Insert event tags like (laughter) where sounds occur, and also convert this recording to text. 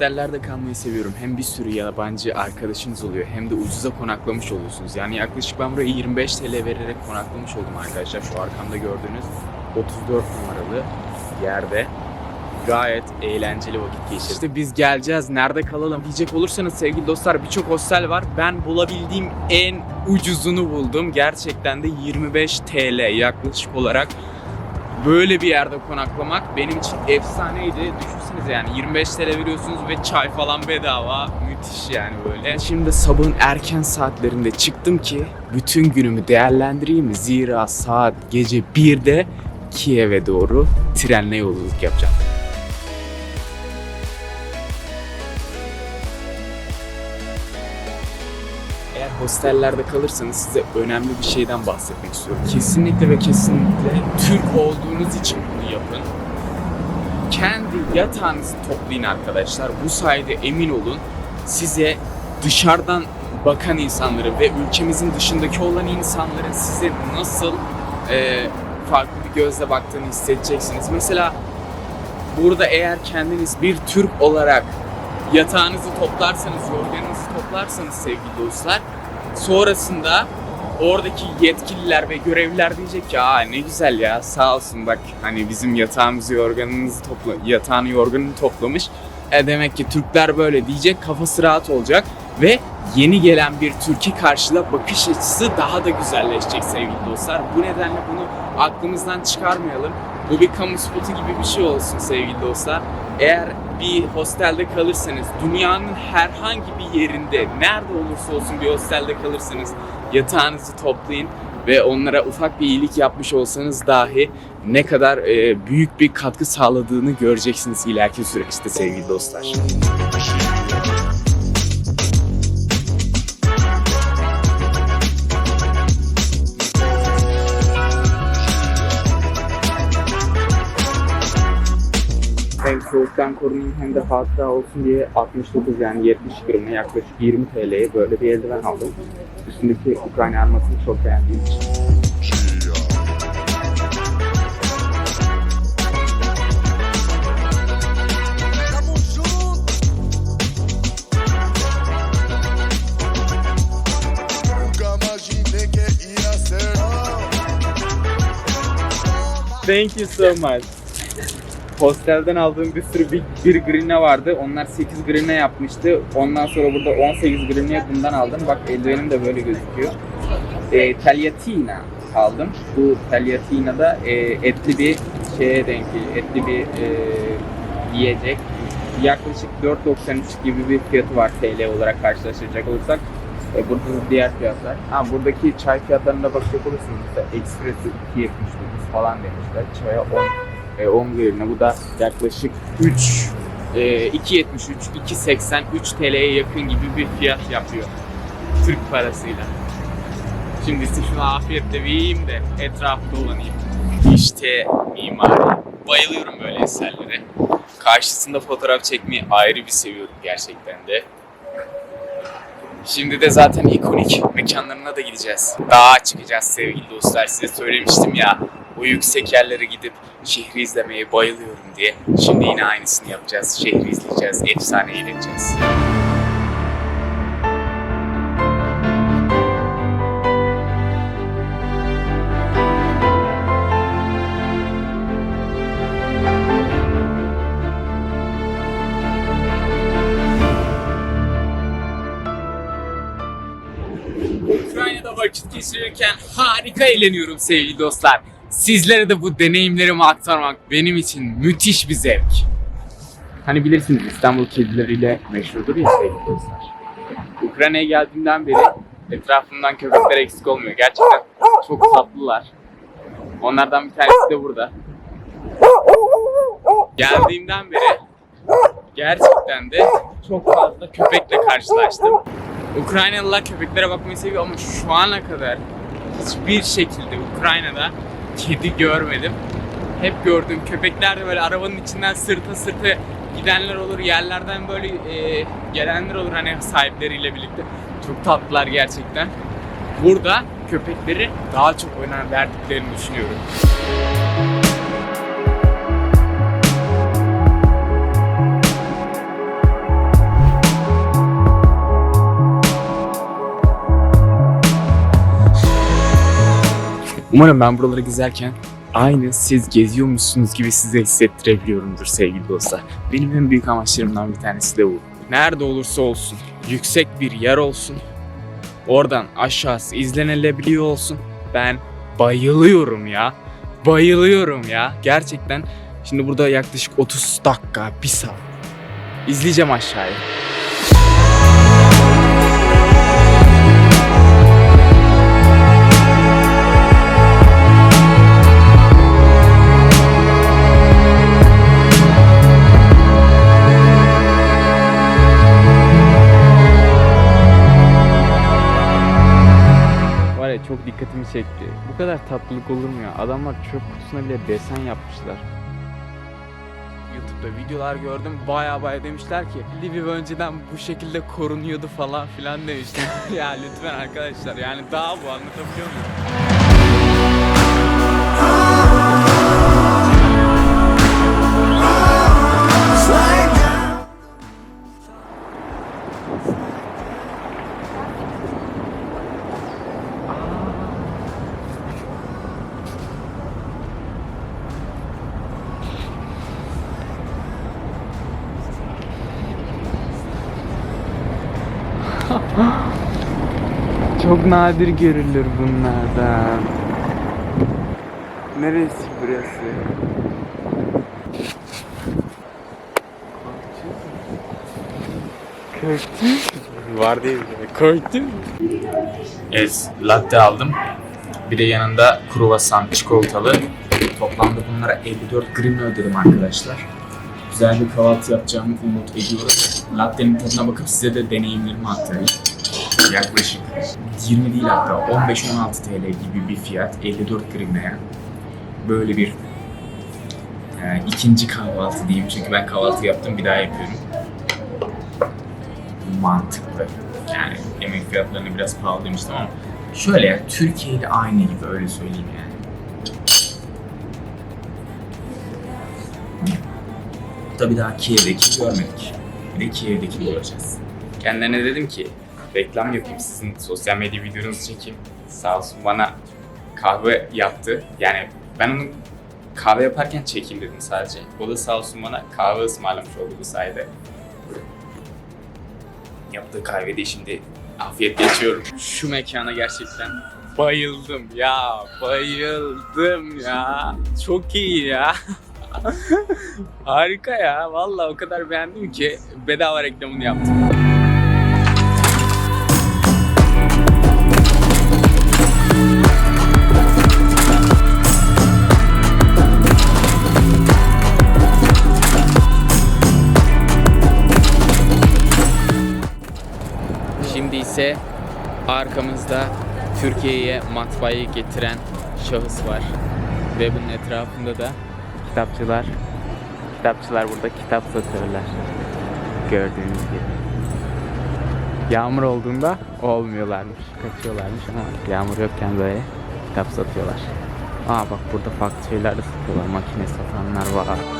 Hostellerde kalmayı seviyorum. Hem bir sürü yabancı arkadaşınız oluyor hem de ucuza konaklamış oluyorsunuz. Yani yaklaşık ben buraya 25 TL vererek konaklamış oldum arkadaşlar. Şu arkamda gördüğünüz 34 numaralı yerde gayet eğlenceli vakit geçirdik. İşte biz geleceğiz, nerede kalalım diyecek olursanız sevgili dostlar birçok hostel var. Ben bulabildiğim en ucuzunu buldum. Gerçekten de 25 TL yaklaşık olarak böyle bir yerde konaklamak benim için efsaneydi. Düşünsenize yani 25 TL veriyorsunuz ve çay falan bedava. Müthiş yani böyle. Şimdi sabahın erken saatlerinde çıktım ki bütün günümü değerlendireyim. Zira saat gece 1'de Kiev'e doğru trenle yolculuk yapacağım. Eğer hostellerde kalırsanız size önemli bir şeyden bahsetmek istiyorum. Kesinlikle ve kesinlikle Türk olduğunuz için bunu yapın. Kendi yatağınızı toplayın arkadaşlar. Bu sayede emin olun size dışarıdan bakan insanları ve ülkemizin dışındaki olan insanların size nasıl e, farklı bir gözle baktığını hissedeceksiniz. Mesela burada eğer kendiniz bir Türk olarak yatağınızı toplarsanız, yorganınızı toplarsanız sevgili dostlar, sonrasında oradaki yetkililer ve görevliler diyecek ki aa ne güzel ya sağ olsun bak hani bizim yatağımızı yorganımızı topla yatağını yorganını toplamış. E demek ki Türkler böyle diyecek kafası rahat olacak ve yeni gelen bir Türkiye karşıla bakış açısı daha da güzelleşecek sevgili dostlar. Bu nedenle bunu aklımızdan çıkarmayalım. Bu bir kamu spotu gibi bir şey olsun sevgili dostlar. Eğer bir hostelde kalırsanız, dünyanın herhangi bir yerinde, nerede olursa olsun bir hostelde kalırsanız yatağınızı toplayın ve onlara ufak bir iyilik yapmış olsanız dahi ne kadar e, büyük bir katkı sağladığını göreceksiniz ileriki süreçte sevgili dostlar. Soğuktan korunayım hem de hatıra olsun diye 69 yani 70 grama yaklaşık 20 TL'ye böyle bir eldiven aldım. Üstündeki Ukrayna armasını çok beğendiğim için. Thank you so much. Hostelden aldığım bir sürü bir, bir green'e vardı. Onlar 8 green'e yapmıştı. Ondan sonra burada 18 green'e bundan aldım. Bak eldivenim de böyle gözüküyor. E, tagliatina aldım. Bu tagliatina da e, etli bir şeye denk. Etli bir e, yiyecek. Yaklaşık 4.93 gibi bir fiyatı var TL olarak karşılaştıracak olursak. E, burada da diğer fiyatlar. Ha, buradaki çay fiyatlarına bakacak olursanız mesela Express'ı 2.79 falan demişler. Çaya 10 e, 10 grivne. Bu da yaklaşık 3 e, 2.73, 2.80, 3 TL'ye yakın gibi bir fiyat yapıyor. Türk parasıyla. Şimdi size şunu afiyetle bir yiyeyim de etrafı dolanayım. İşte mimari. Bayılıyorum böyle eserlere. Karşısında fotoğraf çekmeyi ayrı bir seviyorum gerçekten de. Şimdi de zaten ikonik mekanlarına da gideceğiz. Dağa çıkacağız sevgili dostlar. Size söylemiştim ya o yüksek yerlere gidip şehri izlemeye bayılıyorum diye. Şimdi yine aynısını yapacağız. Şehri izleyeceğiz, efsane eğleneceğiz. Vakit geçirirken harika eğleniyorum sevgili dostlar. Sizlere de bu deneyimlerimi aktarmak benim için müthiş bir zevk. Hani bilirsiniz İstanbul kedileriyle meşhurdur ya sevgili dostlar. Ukrayna'ya geldiğimden beri etrafımdan köpekler eksik olmuyor. Gerçekten çok tatlılar. Onlardan bir tanesi de burada. Geldiğimden beri gerçekten de çok fazla köpekle karşılaştım. Ukraynalılar köpeklere bakmayı seviyor ama şu ana kadar hiçbir şekilde Ukrayna'da kedi görmedim. Hep gördüğüm köpekler de böyle arabanın içinden sırta sırta gidenler olur, yerlerden böyle e, gelenler olur hani sahipleriyle birlikte. Çok tatlılar gerçekten. Burada köpekleri daha çok önem verdiklerini düşünüyorum. Umarım ben buraları gezerken aynı siz geziyormuşsunuz gibi size hissettirebiliyorumdur sevgili dostlar. Benim en büyük amaçlarımdan bir tanesi de bu. Nerede olursa olsun, yüksek bir yer olsun, oradan aşağısı izlenilebiliyor olsun. Ben bayılıyorum ya. Bayılıyorum ya. Gerçekten şimdi burada yaklaşık 30 dakika, bir saat izleyeceğim aşağıya. Çekti. Bu kadar tatlılık olur mu ya? Adamlar çöp kutusuna bile desen yapmışlar. YouTube'da videolar gördüm. Baya baya demişler ki Liviv önceden bu şekilde korunuyordu falan filan demişler. (laughs) ya lütfen arkadaşlar yani daha bu anlatabiliyor muyum? Çok nadir görülür bunlardan. Neresi burası? Korktun Var değil mi? Korktun Evet, latte aldım. Bir de yanında kruvasan çikolatalı. Toplamda bunlara 54 grimle ödedim arkadaşlar. Güzel bir kahvaltı yapacağımı umut ediyorum. Latte'nin tadına bakıp size de deneyimlerimi aktarayım. Yaklaşık 20 değil hatta 15-16 TL gibi bir fiyat 54 grimle böyle bir e, ikinci kahvaltı diyeyim çünkü ben kahvaltı yaptım bir daha yapıyorum. Mantıklı. Yani yemek fiyatlarını biraz pahalı demiştim ama şöyle ya Türkiye ile aynı gibi öyle söyleyeyim yani. Tabii daha Kiev'deki görmedik. Bir de Kiev'deki olacağız. Kendilerine dedim ki reklam yapayım sizin sosyal medya videonuzu çekeyim. Sağ olsun bana kahve yaptı. Yani ben onu kahve yaparken çekeyim dedim sadece. O da sağ olsun bana kahve ısmarlamış oldu bu sayede. Yaptığı kahvede şimdi afiyet geçiyorum. Şu mekana gerçekten bayıldım ya. Bayıldım ya. Çok iyi ya. (laughs) Harika ya. Vallahi o kadar beğendim ki bedava reklamını yaptım. İse arkamızda Türkiye'ye matbaayı getiren şahıs var. Ve bunun etrafında da kitapçılar. Kitapçılar burada kitap satıyorlar. Gördüğünüz gibi. Yağmur olduğunda olmuyorlarmış. Kaçıyorlarmış ama yağmur yokken böyle kitap satıyorlar. Aa bak burada farklı şeyler de satıyorlar. Makine satanlar var.